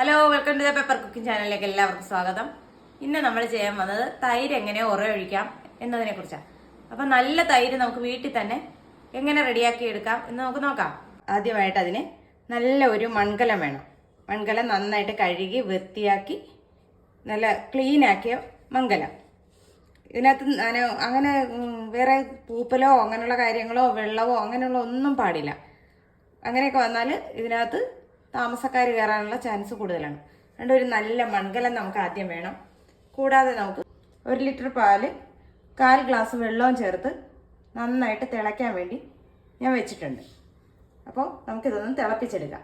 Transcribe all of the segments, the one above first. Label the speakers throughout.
Speaker 1: Hello welcome to the pepper cooking ചാനലിലേക്ക് എല്ലാവർക്കും സ്വാഗതം. ഇന്ന് നമ്മൾ ചെയ്യാൻ വന്നത് തൈര് എങ്ങനെ ഉറയൊഴിക്കാം എന്നതിനെ കുറിച്ചാണ് അപ്പൊ നല്ല തൈര് നമുക്ക് വീട്ടിൽ തന്നെ എങ്ങനെ റെഡിയാക്കി എടുക്കാം എന്ന് നമുക്ക് നോക്കാം. ആദ്യമായിട്ട് അതിന് നല്ല ഒരു മൺകലം വേണം. മൺകലം നന്നായിട്ട് കഴുകി വൃത്തിയാക്കി നല്ല ക്ലീനാക്കിയ മൺകലം. ഇതിനകത്ത് ഞാൻ അങ്ങനെ വേറെ പൂപ്പലോ അങ്ങനെയുള്ള കാര്യങ്ങളോ വെള്ളമോ അങ്ങനെയുള്ള ഒന്നും പാടില്ല. അങ്ങനെയൊക്കെ വന്നാൽ ഇതിനകത്ത് താമസക്കാർ കയറാനുള്ള ചാൻസ് കൂടുതലാണ്. അതുകൊണ്ട് ഒരു നല്ല മൺകലം നമുക്ക് ആദ്യം വേണം. കൂടാതെ നമുക്ക് ഒരു ലിറ്റർ പാൽ കാൽ ഗ്ലാസ് വെള്ളവും ചേർത്ത് നന്നായിട്ട് തിളയ്ക്കാൻ വേണ്ടി ഞാൻ വെച്ചിട്ടുണ്ട്. അപ്പോൾ നമുക്കിതൊന്ന് തിളപ്പിച്ചെടുക്കാം.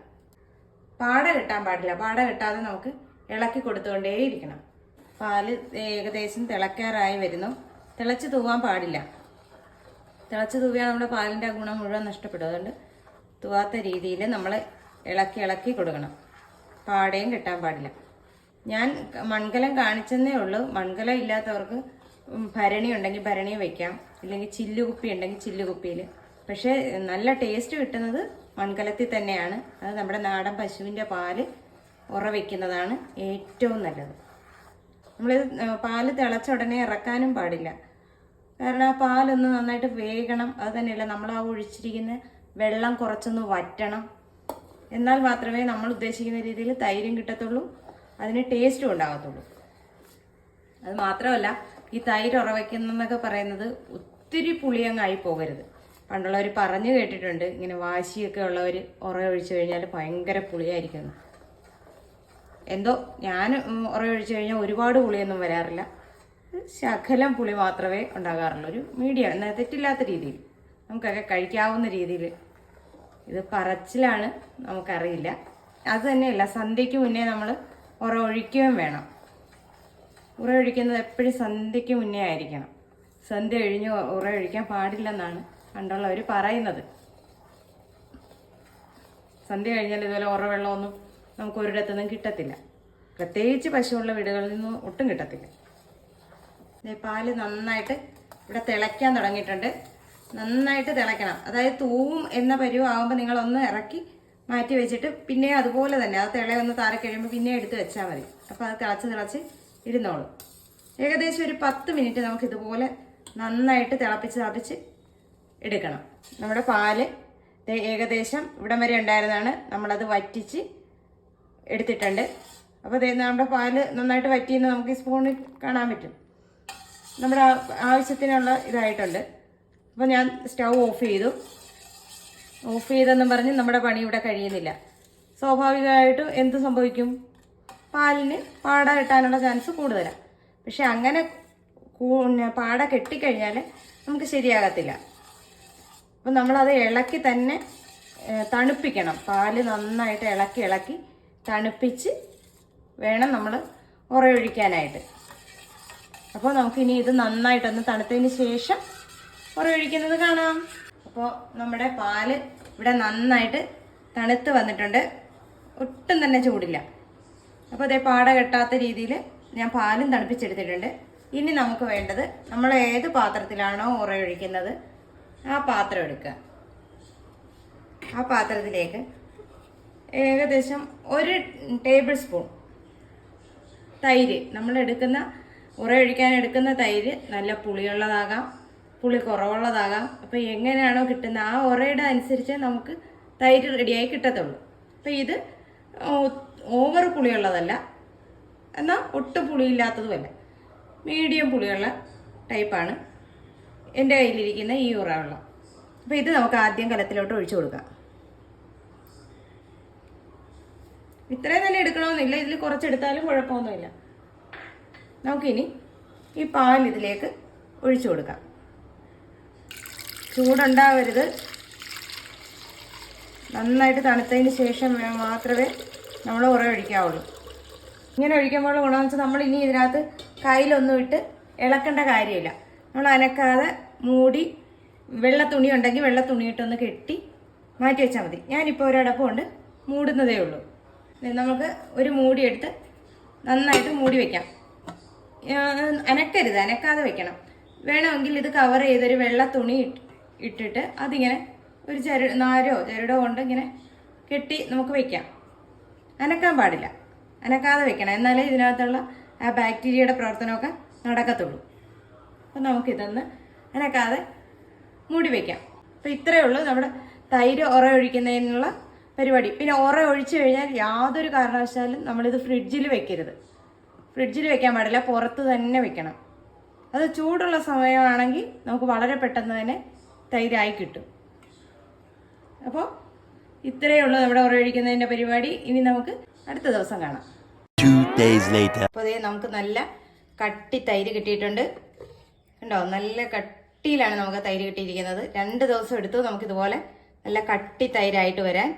Speaker 1: പാട കിട്ടാൻ പാടില്ല. പാട കിട്ടാതെ നമുക്ക് ഇളക്കി കൊടുത്തുകൊണ്ടേയിരിക്കണം. പാൽ ഏകദേശം തിളക്കാറായി വരുന്നു. തിളച്ച് തൂവാൻ പാടില്ല. തിളച്ച് തൂവിയാൽ നമ്മുടെ പാലിന്റെ ഗുണം മുഴുവൻ നഷ്ടപ്പെടും. അതുകൊണ്ട് തൂവാത്ത രീതിയിൽ നമ്മൾ ഇളക്കി ഇളക്കി കൊടുക്കണം. പാടയും കിട്ടാൻ പാടില്ല. ഞാൻ മൺകലം കാണിച്ചെന്നേ ഉള്ളൂ. മൺകലം ഇല്ലാത്തവർക്ക് ഭരണി ഉണ്ടെങ്കിൽ ഭരണി വെക്കാം. ഇല്ലെങ്കിൽ ചില്ലുകുപ്പി ഉണ്ടെങ്കിൽ ചില്ലുകുപ്പിയിൽ. പക്ഷേ നല്ല ടേസ്റ്റ് കിട്ടുന്നത് മൺകലത്തിൽ തന്നെയാണ്. അത് നമ്മുടെ നാടൻ പശുവിന്റെ പാൽ ഉറ വയ്ക്കുന്നതാണ് ഏറ്റവും നല്ലത്. നമ്മൾ പാൽ തിളച്ച ഉടനെ ഇറക്കാനും പാടില്ല. കാരണം ആ പാലൊന്ന് നന്നായിട്ട് വേകണം. അത് തന്നെയല്ല നമ്മൾ ആ ഒഴിച്ചിരിക്കുന്ന വെള്ളം കുറച്ചൊന്ന് വറ്റണം. എന്നാൽ മാത്രമേ നമ്മൾ ഉദ്ദേശിക്കുന്ന രീതിയിൽ തൈരും കിട്ടത്തുള്ളൂ അതിന് ടേസ്റ്റും ഉണ്ടാകത്തുള്ളൂ. അത് മാത്രമല്ല ഈ തൈര് ഉറവയ്ക്കുന്നതെന്നൊക്കെ പറയുന്നത് ഒത്തിരി പുളിയങ്ങായി പോകരുത്. പണ്ടുള്ളവർ പറഞ്ഞു കേട്ടിട്ടുണ്ട് ഇങ്ങനെ വാശിയൊക്കെ ഉള്ളവർ ഉറ ഒഴിച്ചു കഴിഞ്ഞാൽ ഭയങ്കര പുളിയായിരിക്കുന്നു. എന്തോ ഞാൻ ഉറയൊഴിച്ചു കഴിഞ്ഞാൽ ഒരുപാട് പുളിയൊന്നും വരാറില്ല. ശകലം പുളി മാത്രമേ ഉണ്ടാകാറുള്ളൂ ഒരു മീഡിയം തെറ്റില്ലാത്ത രീതിയിൽ. നമുക്കൊക്കെ കഴിക്കാവുന്ന രീതിയിൽ ഇത് പറച്ചിലാണ് നമുക്കറിയില്ല. അത് തന്നെയല്ല സന്ധ്യയ്ക്ക് മുന്നേ നമ്മൾ ഉറ ഒഴിക്കുകയും വേണം. ഉറ ഒഴിക്കുന്നത് എപ്പോഴും സന്ധ്യയ്ക്ക് മുന്നേ ആയിരിക്കണം. സന്ധ്യ ഒഴിഞ്ഞ് ഉറ ഒഴിക്കാൻ പാടില്ലെന്നാണ് പണ്ടുള്ളവർ പറയുന്നത്. സന്ധ്യ കഴിഞ്ഞാൽ ഇതുപോലെ ഉറ വെള്ളമൊന്നും നമുക്ക് ഒരിടത്തുനിന്നും കിട്ടത്തില്ല. പ്രത്യേകിച്ച് പശുവുള്ള വീടുകളിൽ നിന്നും ഒട്ടും കിട്ടത്തില്ല. പാൽ നന്നായിട്ട് ഇവിടെ തിളയ്ക്കാൻ തുടങ്ങിയിട്ടുണ്ട്. നന്നായിട്ട് തിളയ്ക്കണം. അതായത് തൂവും എന്ന പരുവാകുമ്പോൾ നിങ്ങളൊന്ന് ഇറക്കി മാറ്റി വെച്ചിട്ട് പിന്നെ അതുപോലെ തന്നെ ആ തിളയൊന്ന് താര കഴിയുമ്പോൾ പിന്നെ എടുത്ത് വെച്ചാൽ മതി. അപ്പോൾ അത് തിളച്ച് തിളച്ച് ഇരുന്നോളും. ഏകദേശം ഒരു പത്ത് മിനിറ്റ് നമുക്ക് ഇതുപോലെ നന്നായിട്ട് തിളപ്പിച്ച് തിളപ്പിച്ച് എടുക്കണം. നമ്മുടെ പാൽ ഏകദേശം ഇവിടം വരെ ഉണ്ടായിരുന്നതാണ് നമ്മളത് വറ്റിച്ച് എടുത്തിട്ടുണ്ട്. അപ്പോൾ ദേ നമ്മുടെ പാൽ നന്നായിട്ട് വറ്റിയെന്ന് നമുക്ക് ഈ സ്പൂണിൽ കാണാൻ പറ്റും. നമ്മുടെ ആവശ്യത്തിനുള്ള ഇതായിട്ടുണ്ട്. അപ്പോൾ ഞാൻ സ്റ്റൗ ഓഫ് ചെയ്തു. ഓഫ് ചെയ്തെന്നും പറഞ്ഞ് നമ്മുടെ പണി ഇവിടെ കഴിയുന്നില്ല. സ്വാഭാവികമായിട്ടും എന്ത് സംഭവിക്കും? പാലിന് പാട കിട്ടാനുള്ള ചാൻസ് കൂടുതലാണ് പക്ഷെ അങ്ങനെ പാട കെട്ടിക്കഴിഞ്ഞാൽ നമുക്ക് ശരിയാകത്തില്ല. അപ്പം നമ്മളത് ഇളക്കി തന്നെ തണുപ്പിക്കണം. പാൽ നന്നായിട്ട് ഇളക്കി ഇളക്കി തണുപ്പിച്ച് വേണം നമ്മൾ ഉറയൊഴിക്കാനായിട്ട്. അപ്പോൾ നമുക്കിനി ഇത് നന്നായിട്ടൊന്ന് തണുത്തതിന് ശേഷം ഉറയൊഴിക്കുന്നത് കാണാം. അപ്പോൾ നമ്മുടെ പാൽ ഇവിടെ നന്നായിട്ട് തണുത്ത് വന്നിട്ടുണ്ട്. ഒട്ടും തന്നെ ചൂടില്ല. അപ്പോൾ അതേ പാട കെട്ടാത്ത രീതിയിൽ ഞാൻ പാലും തണുപ്പിച്ചെടുത്തിട്ടുണ്ട്. ഇനി നമുക്ക് വേണ്ടത് നമ്മൾ ഏത് പാത്രത്തിലാണോ ഉറയൊഴിക്കുന്നത് ആ പാത്രം എടുക്കുക. ആ പാത്രത്തിലേക്ക് ഏകദേശം ഒരു ടേബിൾ സ്പൂൺ തൈര്. നമ്മൾ എടുക്കുന്ന ഉറയൊഴിക്കാൻ എടുക്കുന്ന തൈര് നല്ല പുളിയുള്ളതാകാം. പുളി കുറവുള്ളതാകാം. അപ്പോൾ എങ്ങനെയാണോ കിട്ടുന്ന ആ ഉറയുടെ അനുസരിച്ച് നമുക്ക് തൈര് റെഡിയായി കിട്ടത്തുള്ളൂ. അപ്പോൾ ഇത് ഓവർ പുളിയുള്ളതല്ല. എന്നാൽ ഒട്ടും പുളിയില്ലാത്തതുമല്ല. മീഡിയം പുളിയുള്ള ടൈപ്പാണ് എന്റെ കയ്യിലിരിക്കുന്ന ഈ ഉറ വെള്ളം അപ്പോൾ ഇത് നമുക്ക് ആദ്യം കലത്തിലോട്ട് ഒഴിച്ചു കൊടുക്കാം. ഇത്രയും തന്നെ എടുക്കണമെന്നില്ല. ഇതിൽ കുറച്ചെടുത്താലും കുഴപ്പമൊന്നുമില്ല. നമുക്കിനി ഈ പാൽ ഇതിലേക്ക് ഒഴിച്ചു കൊടുക്കാം. ചൂടുണ്ടാവരുത്. നന്നായിട്ട് തണുത്തതിന് ശേഷം മാത്രമേ നമ്മൾ ഉറവ് ഒഴിക്കാവുള്ളൂ. ഇങ്ങനെ ഒഴിക്കുമ്പോൾ ഗുണമെന്ന് വെച്ചാൽ നമ്മൾ ഇനി ഇതിനകത്ത് കയ്യിലൊന്നും ഇട്ട് ഇളക്കേണ്ട കാര്യമില്ല. നമ്മൾ അനക്കാതെ മൂടി വെള്ള തുണി ഉണ്ടെങ്കിൽ വെള്ള തുണി ഇട്ടൊന്ന് കെട്ടി മാറ്റി വെച്ചാൽ മതി. ഞാനിപ്പോൾ ഒരടപ്പ് കൊണ്ട് മൂടുന്നതേ ഉള്ളൂ. നമുക്ക് ഒരു മൂടി എടുത്ത് നന്നായിട്ട് മൂടി വെക്കാം. അനക്കരുത്. അനക്കാതെ വെക്കണം. വേണമെങ്കിൽ ഇത് കവർ ചെയ്തൊരു വെള്ള തുണി ഇട്ടിട്ട് അതിങ്ങനെ ഒരു ചരു നാരോ ചരടോ കൊണ്ട് ഇങ്ങനെ കെട്ടി നമുക്ക് വെക്കാം. അനക്കാൻ പാടില്ല. അനക്കാതെ വെക്കണം. എന്നാലേ ഇതിനകത്തുള്ള ആ ബാക്ടീരിയയുടെ പ്രവർത്തനമൊക്കെ നടക്കത്തുള്ളൂ. അപ്പം നമുക്കിതൊന്ന് അനക്കാതെ മൂടി വയ്ക്കാം അപ്പം ഇത്രയേ ഉള്ളൂ നമ്മുടെ തൈര് ഉറ ഒഴിക്കുന്നതിനുള്ള പരിപാടി. പിന്നെ ഉറ ഒഴിച്ചു കഴിഞ്ഞാൽ യാതൊരു കാരണവശാലും നമ്മളിത് ഫ്രിഡ്ജിൽ വെക്കരുത്. ഫ്രിഡ്ജിൽ വെക്കാൻ പാടില്ല പുറത്ത് തന്നെ വെക്കണം. അത് ചൂടുള്ള സമയമാണെങ്കിൽ നമുക്ക് വളരെ പെട്ടെന്ന് തന്നെ തൈരായി കിട്ടും. അപ്പോൾ ഇത്രയേ ഉള്ളൂ നമ്മുടെ ഉറവഴിക്കുന്നതിന്റെ പരിപാടി. ഇനി നമുക്ക് അടുത്ത ദിവസം കാണാം.
Speaker 2: Two days later.
Speaker 1: അപ്പോൾ അതേ നമുക്ക് നല്ല കട്ടി തൈര് കിട്ടിയിട്ടുണ്ട്. കണ്ടോ? നല്ല കട്ടിയിലാണ് നമുക്ക് തൈര് കിട്ടിയിരിക്കുന്നത്. രണ്ട് ദിവസം എടുത്തു നമുക്കിതുപോലെ നല്ല കട്ടി തൈരായിട്ട് വരാൻ.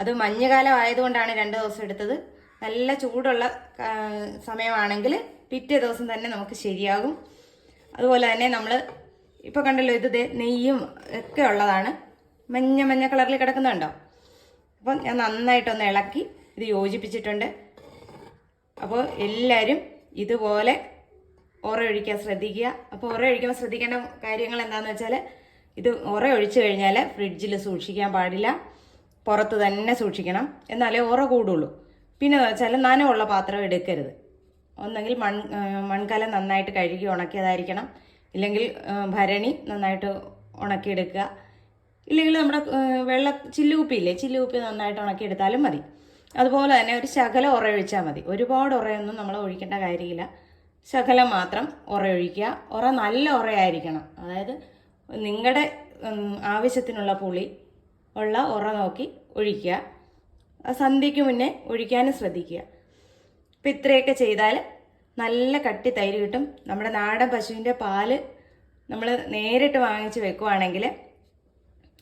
Speaker 1: അത് മഞ്ഞുകാലം ആയതുകൊണ്ടാണ് രണ്ട് ദിവസം എടുത്തത്. നല്ല ചൂടുള്ള സമയമാണെങ്കിൽ പിറ്റേ ദിവസം തന്നെ നമുക്ക് ശരിയാകും. അതുപോലെ തന്നെ നമ്മൾ ഇപ്പോൾ കണ്ടല്ലോ ഇത് നെയ്യും ഒക്കെ ഉള്ളതാണ്. മഞ്ഞ മഞ്ഞ കളറിൽ കിടക്കുന്നുണ്ടോ? അപ്പം ഞാൻ നന്നായിട്ടൊന്ന് ഇളക്കി ഇത് യോജിപ്പിച്ചിട്ടുണ്ട്. അപ്പോൾ എല്ലാവരും ഇതുപോലെ ഉറ ഒഴിക്കാൻ ശ്രദ്ധിക്കുക. അപ്പോൾ ഉറ ഒഴിക്കുമ്പോൾ ശ്രദ്ധിക്കേണ്ട കാര്യങ്ങൾ എന്താണെന്ന് വെച്ചാൽ ഇത് ഉറ ഒഴിച്ചു കഴിഞ്ഞാൽ ഫ്രിഡ്ജിൽ സൂക്ഷിക്കാൻ പാടില്ല. പുറത്ത് തന്നെ സൂക്ഷിക്കണം. എന്നാലേ ഉറ കൂടുള്ളൂ. പിന്നെ വെച്ചാൽ നനവുള്ള പാത്രം എടുക്കരുത്. ഒന്നെങ്കിൽ മൺ മൺകലം നന്നായിട്ട് കഴുകി ഉണക്കിയതായിരിക്കണം. ഇല്ലെങ്കിൽ ഭരണി നന്നായിട്ട് ഉണക്കിയെടുക്കുക. ഇല്ലെങ്കിൽ നമ്മുടെ വെള്ള ചില്ലുകുപ്പിയില്ലേ ചില്ലുകുപ്പി നന്നായിട്ട് ഉണക്കിയെടുത്താലും മതി. അതുപോലെ തന്നെ ഒരു ശകലം ഉറ ഒഴിച്ചാൽ മതി. ഒരുപാട് ഉറയൊന്നും നമ്മൾ ഒഴിക്കേണ്ട കാര്യമില്ല. ശകലം മാത്രം ഉറ ഒഴിക്കുക. ഉറ നല്ല ഉറയായിരിക്കണം. അതായത് നിങ്ങളുടെ ആവശ്യത്തിനുള്ള പുളി ഉള്ള ഉറ നോക്കി ഒഴിക്കുക. സന്ധ്യയ്ക്ക് മുന്നേ ഒഴിക്കാനും ശ്രദ്ധിക്കുക. അപ്പം ഇത്രയൊക്കെ ചെയ്താൽ നല്ല കട്ടി തൈര് കിട്ടും. നമ്മുടെ നാടൻ പശുവിന്റെ പാൽ നമ്മൾ നേരിട്ട് വാങ്ങിച്ച് വെക്കുവാണെങ്കിൽ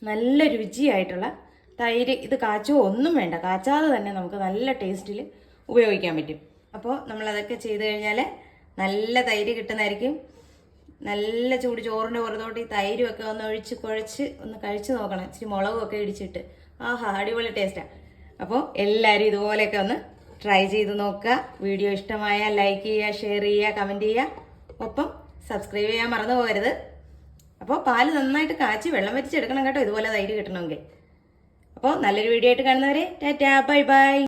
Speaker 1: നല്ല രുചിയായിട്ടുള്ള തൈര് ഇത് കാച്ചോ ഒന്നും വേണ്ട. കാച്ചാതെ തന്നെ നമുക്ക് നല്ല ടേസ്റ്റിൽ ഉപയോഗിക്കാൻ പറ്റും. അപ്പോൾ നമ്മളതൊക്കെ ചെയ്ത് കഴിഞ്ഞാൽ നല്ല തൈര് കിട്ടുന്നതായിരിക്കും. നല്ല ചൂട് ചോറിന്റെ പുറത്തോട്ട് ഈ തൈരും ഒക്കെ ഒന്ന് ഒഴിച്ച് കുഴച്ച് ഒന്ന് കഴിച്ച് നോക്കണം. ഇച്ചിരി മുളകും ഒക്കെ ഇടിച്ചിട്ട്. ആഹാ അടിപൊളി ടേസ്റ്റാണ് അപ്പോൾ എല്ലാവരും ഇതുപോലെയൊക്കെ ഒന്ന് ട്രൈ ചെയ്ത് നോക്കുക. വീഡിയോ ഇഷ്ടമായ ലൈക്ക് ചെയ്യുക ഷെയർ ചെയ്യുക കമന്റ് ചെയ്യുക. ഒപ്പം സബ്സ്ക്രൈബ് ചെയ്യാൻ മറന്നു പോകരുത്. അപ്പോൾ പാൽ നന്നായിട്ട് കാച്ചി വെള്ളം വറ്റിച്ചെടുക്കണം കേട്ടോ. ഇതുപോലെ തൈര് കിട്ടണമെങ്കിൽ. അപ്പോൾ നല്ലൊരു വീഡിയോ ആയിട്ട് കാണുന്നവരെ ടാറ്റാ ബൈ ബൈ